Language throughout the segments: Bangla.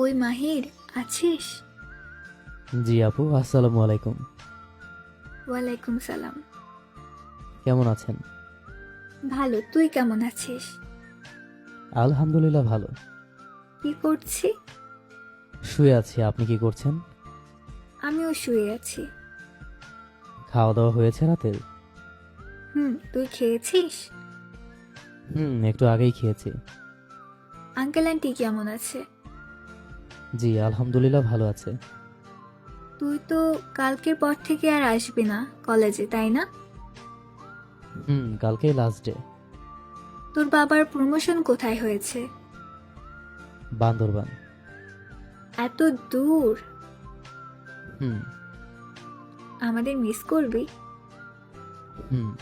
ওই মাহির আছিস? জি আপু আসসালামু আলাইকুম। ওয়ালাইকুম সালাম। কেমন আছেন? ভালো তুই কেমন আছিস? আলহামদুলিল্লাহ ভালো। কি করছি? শুয়ে আছি আপনি কি করছেন? আমিও শুয়ে আছি। খাওয়া দাওয়া হয়েছে রাতের হুম তুই খেয়েছিস? হুম একটু আগেই খেয়েছি। আঙ্কেল আন্টি কেমন আছে? জি আলহামদুলিল্লাহ ভালো আছে। তুই তো কালকের পর থেকে আর আসবি না কলেজে তাই না? হুম কালকেই লাস্ট ডে তোর বাবার প্রমোশন কোথায় হয়েছে? বান্দরবান। এত দূর? হুম। আমাদের মিস করবি? হুম।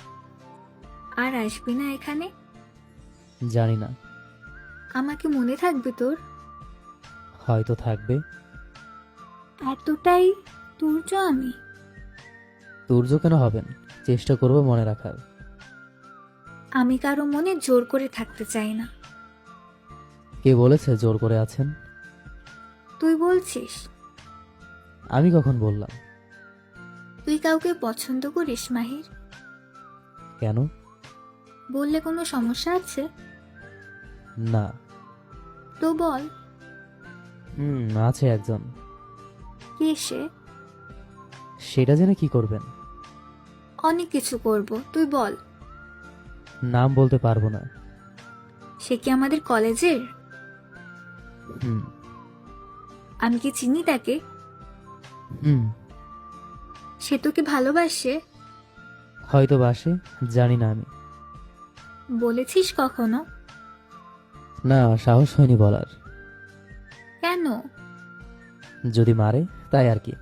আর আসবি না এখানে? জানি না। আমাকে মনে থাকবে তোর? হয়তো থাকবে। এতটাই তুর্য আমি? তুর্য কেন হবেন চেষ্টা করব মনে রাখার। আমি কারও মনে জোর করে থাকতে চাই না। কে বলেছে জোর করে আছেন? তুই বলছিস? আমি কখন বললাম? তুই কাউকে পছন্দ করিস মাহির? কেন? বললে কোনো সমস্যা আছে? না। তো বল। হুম আছে একজন। কে সে? সেটা জেনে কি করবেন? অনেক কিছু করব তুই বল। নাম বলতে পারব না। সে কি আমাদের কলেজের? হুম। আমি কি চিনি তাকে? হুম। সে তোকে ভালোবাসে? হয়তো বাসে জানি না আমি। বলেছিস কখনো? না সাহস হয়নি বলার। কেন? যদি মারে তাই আর কি।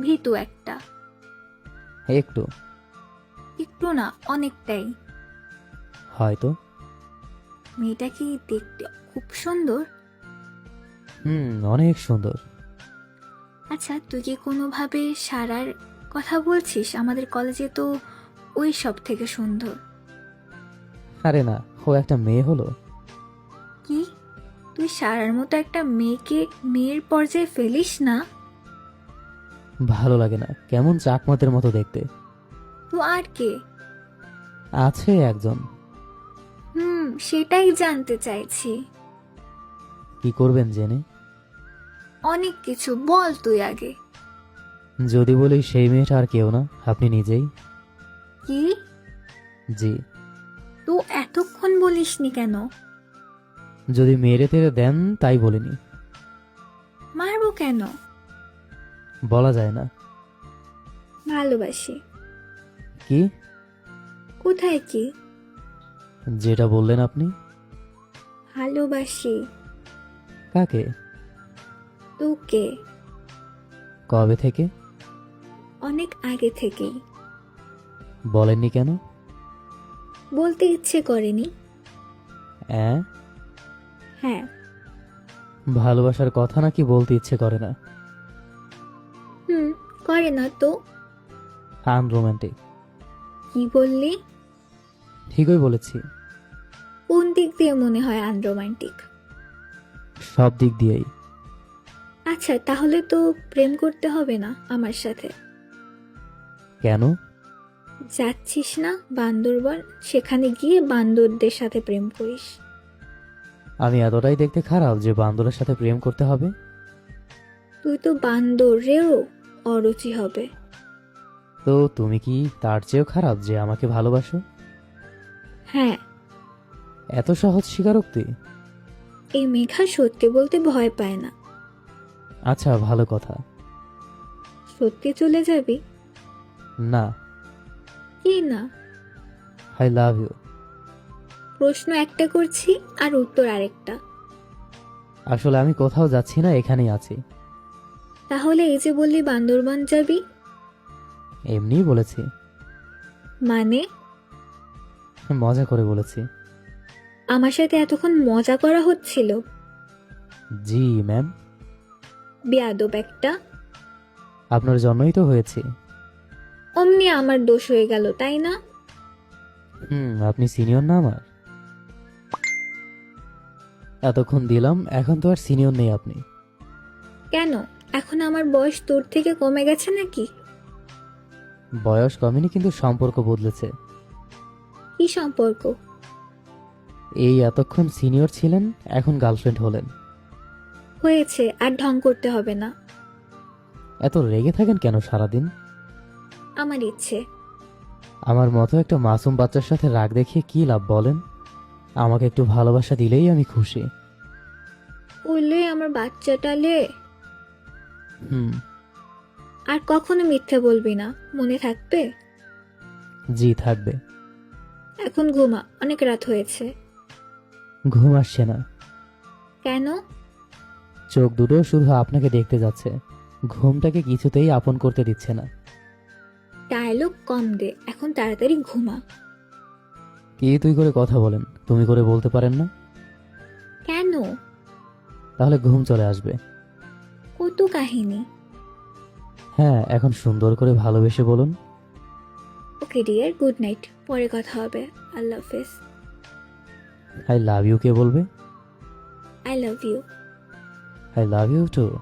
ভীতু একটা। একটু। একটু না অনেকটাই। হয়তো। মেয়েটা কি দেখতে খুব সুন্দর? হুম অনেক সুন্দর। আচ্ছা তুই কি কোনোভাবে সারার কথা বলছিস? আমাদের কলেজে তো ওই সব থেকে সুন্দর। আরে না ও একটা মেয়ে হলো। তুই সারার মতো একটা মেয়েকে মেয়ের পর্যায়ে ফেলিস না। ভালো লাগে না কেমন চাকমাতের মতো দেখতে। তো আর কে? আছে একজন। হুম সেটাই জানতে চাইছি। কি করবেন জেনে? অনেক কিছু বল তুই আগে। যদি বলি সেই মেয়েটা আর কেউ না আপনি নিজেই। কি? জি। তো এতক্ষণ বলিসনি কেন? যদি মেরে তেরে দেন তাই বলিনি। মারবো কেন? বলা যায় না। ভালোবাসি। কি? কোথায় কি? যেটা বললেন আপনি। ভালোবাসি। কাকে? তোকে। কবে থেকে? অনেক আগে থেকেই। বলেননি কেন? বলতে ইচ্ছে করেনি। অ্যাঁ? হ্যাঁ। ভালোবাসার কথা নাকি বলতে ইচ্ছে করে না? হুম করে না তো। আনরোম্যান্টিক। কি বললি? ঠিকই বলেছি। কোন দিক দিয়ে মনে হয় আনরোমান্টিক সব দিক দিয়েই। আচ্ছা তাহলে তো প্রেম করতে হবে না আমার সাথে। কেন? যাচ্ছিস না বান্দরবন? সেখানে গিয়ে বান্দরদের সাথে প্রেম করিস। আমি এতটাই দেখতে খারাপ যে বান্দরের সাথে প্রেম করতে হবে? তুই তো বান্দরেও অরুচি হবে। তো তুমি কি তার চেয়েও খারাপ যে আমাকে ভালোবাসো? হ্যাঁ। এত সহজ স্বীকারোক্তি? এই মেঘা সত্যি বলতে ভয় পায় না। আচ্ছা ভালো কথা। সত্যি চলে যাবি? না। কি না? আই লাভ ইউ প্রশ্ন একটা করছি আর উত্তর আরেকটা। আসলে আমি কোথাও যাচ্ছি না এখানেই আছি। তাহলে এই যে বললি বান্দরবান যাবি? এমনিই বলেছি। মানে? মজা করে বলেছি। আমার সাথে এতক্ষণ মজা করা হচ্ছিল? জি ম্যাম। বেয়াদব একটা। আপনার জন্যই তো হয়েছে। অমনি আমার দোষ হয়ে গেল তাই না? হুম আপনি সিনিয়র না আমার? এতক্ষণ দিলাম এখন তো আর সিনিয়র নেই আপনি। কেন? এখন আমার বয়স তোর থেকে কমে গেছে নাকি? বয়স কমেনি কিন্তু সম্পর্ক বদলেছে। কি সম্পর্ক? এই এতক্ষণ সিনিয়র ছিলেন এখন গার্লফ্রেন্ড হলেন। হয়েছে আর ঢং করতে হবে না। এত রেগে থাকেন কেন সারাদিন? আমার ইচ্ছে। আমার মতো একটা মাসুম বাচ্চার সাথে রাগ দেখিয়ে কি লাভ বলেন? আমাকে একটু ভালোবাসা দিলেই আমি খুশি। বললে আমার বাচ্চাটা লে। হুম। আর কখনো মিথ্যে বলবি না মনে থাকবে? জি থাকবে। এখন ঘুমা অনেক রাত হয়েছে। ঘুম আসছে না। কেন? চোখ দুটো শুধু আপনাকে দেখতে যাচ্ছে। ঘুমটাকে কিছুতেই আপন করতে দিচ্ছে না। ডায়লগ কম দে এখন তাড়াতাড়ি ঘুমা। কি তুই করে কথা বলেন তুমি করে বলতে পারেন না? কেন? তাহলে ঘুম চলে আসবে। কত কাহিনী হ্যাঁ এখন সুন্দর করে ভালোবেসে বলুন। Okay dear good night. পরে কথা হবে। আল্লাহ হাফেজ আই লাভ ইউ কে বলবে? I love you. I love you too.